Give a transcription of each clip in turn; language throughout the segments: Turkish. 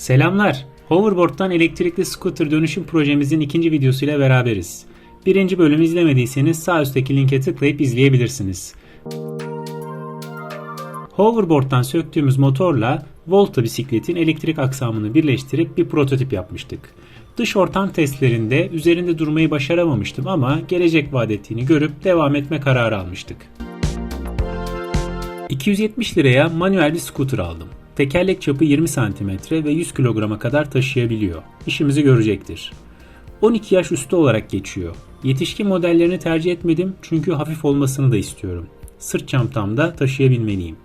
Selamlar. Hoverboard'dan elektrikli scooter dönüşüm projemizin ikinci videosuyla beraberiz. Birinci bölümü izlemediyseniz sağ üstteki linke tıklayıp izleyebilirsiniz. Hoverboard'dan söktüğümüz motorla Volta bisikletin elektrik aksamını birleştirip bir prototip yapmıştık. Dış ortam testlerinde üzerinde durmayı başaramamıştım ama gelecek vaat ettiğini görüp devam etme kararı almıştık. 270 liraya manuel bir scooter aldım. Tekerlek çapı 20 cm ve 100 kilograma kadar taşıyabiliyor. İşimizi görecektir. 12 yaş üstü olarak geçiyor. Yetişkin modellerini tercih etmedim çünkü hafif olmasını da istiyorum. Sırt çantamda taşıyabilmeliyim.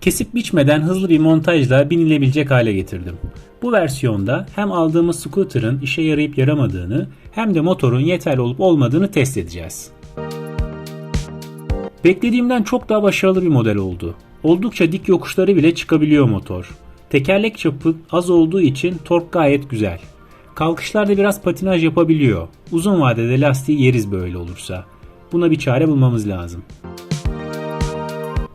Kesip biçmeden hızlı bir montajla binilebilecek hale getirdim. Bu versiyonda hem aldığımız scooter'ın işe yarayıp yaramadığını hem de motorun yeterli olup olmadığını test edeceğiz. Beklediğimden çok daha başarılı bir model oldu. Oldukça dik yokuşları bile çıkabiliyor motor. Tekerlek çapı az olduğu için tork gayet güzel. Kalkışlarda biraz patinaj yapabiliyor. Uzun vadede lastiği yeriz böyle olursa. Buna bir çare bulmamız lazım.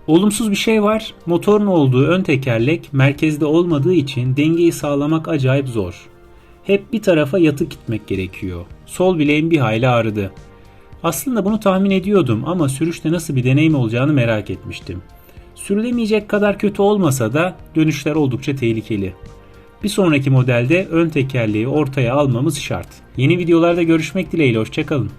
Olumsuz bir şey var. Motorun olduğu ön tekerlek merkezde olmadığı için dengeyi sağlamak acayip zor. Hep bir tarafa yatık gitmek gerekiyor. Sol bileğim bir hayli ağrıdı. Aslında bunu tahmin ediyordum ama sürüşte nasıl bir deneyim olacağını merak etmiştim. Sürülemeyecek kadar kötü olmasa da dönüşler oldukça tehlikeli. Bir sonraki modelde ön tekerleği ortaya almamız şart. Yeni videolarda görüşmek dileğiyle hoşçakalın.